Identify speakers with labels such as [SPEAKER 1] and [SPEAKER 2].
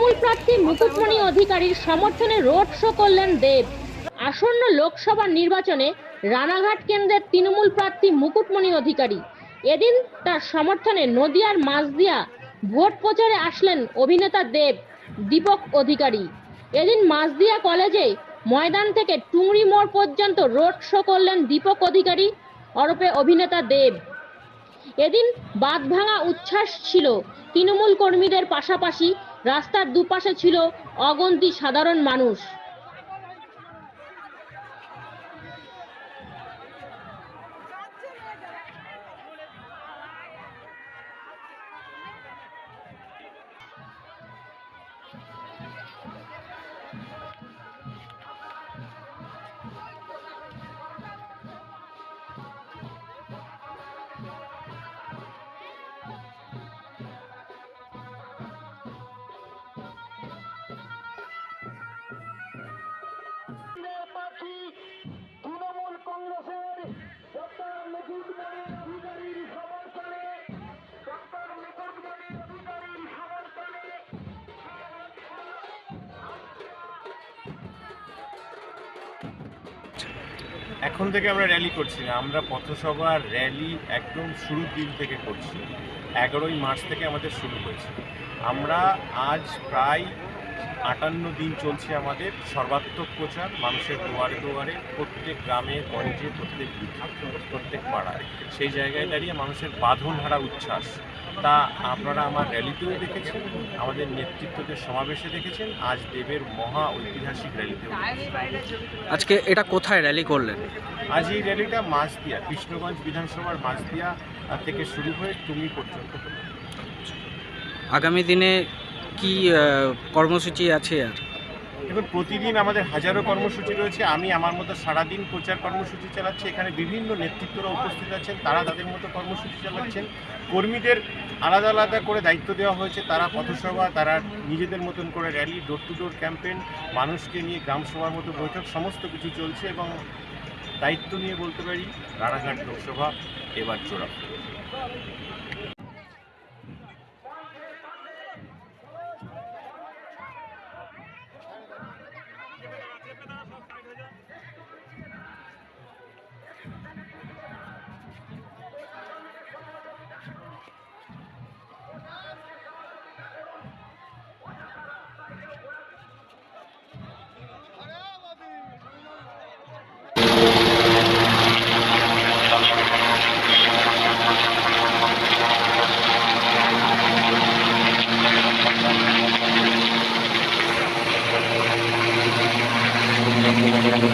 [SPEAKER 1] তৃণমূল প্রার্থী মুকুটমণি অধিকারীর সমর্থনে রোড শো করলেন দেব। আসন্ন লোকসভা নির্বাচনে রানাঘাট কেন্দ্রের তৃণমূল প্রার্থী মুকুটমণি অধিকারী। এদিন তার সমর্থনে নদিয়ার মাঝদিয়া ভোট প্রচারে আসলেন অভিনেতা দেব, দীপক অধিকারী। এদিন মাঝদিয়া কলেজে ময়দান থেকে টুংরি মোড় পর্যন্ত রোড শো করলেন দীপক অধিকারী ওরফে অভিনেতা দেব। এদিন বাদ ভাঙা উচ্ছ্বাস ছিল তৃণমূল কর্মীদের পাশাপাশি রাস্তার দুপাশে ছিল অগন্তি সাধারণ মানুষ।
[SPEAKER 2] এখন থেকে আমরা র্যালি করছি না, আমরা পথসভা র্যালি একদম শুরুর দিন থেকে করছি। এগারোই মার্চ থেকে আমাদের শুরু হয়েছে। আমরা আজ প্রায় আটান্ন দিন চলছে আমাদের সর্বাত্মক প্রচার মানুষের দুয়ারে দুয়ারে প্রত্যেক গ্রামে গঞ্জে প্রত্যেক প্রত্যেক পাড়ায়। সেই জায়গায় দাঁড়িয়ে মানুষের বাঁধন হারা উচ্ছ্বাস। তা আপনারা আমার র্যালিতেও দেখেছেন আমাদের নেতৃত্বদের সমাবেশে দেখেছেন আজ দেবের মহা ঐতিহাসিক র্যালিতেও দেখেছেন।
[SPEAKER 3] আজকে এটা কোথায় র্যালি করলেন?
[SPEAKER 2] আজ এই র্যালিটা মাঝদিয়া কৃষ্ণগঞ্জ বিধানসভার মাঝদিয়া থেকে শুরু হয়ে তুমি পর্যন্ত।
[SPEAKER 3] আগামী দিনে কি কর্মসূচি আছে আর?
[SPEAKER 2] দেখুন, প্রতিদিন আমাদের হাজারো কর্মসূচি রয়েছে। আমি আমার মতো সারাদিন প্রচার কর্মসূচি চালাচ্ছি। এখানে বিভিন্ন নেতৃত্বরা উপস্থিত আছেন, তারা তাদের মতো কর্মসূচি চালাচ্ছেন। কর্মীদের আলাদা আলাদা করে দায়িত্ব দেওয়া হয়েছে। তারা পথসভা, তারা নিজেদের মতন করে rally door to door campaign, মানুষকে নিয়ে গ্রামসভার মতো বৈঠক, সমস্ত কিছু চলছে এবং দায়িত্ব নিয়ে বলতে পারি, রানাঘাট লোকসভা, এবার জোড়া Thank you.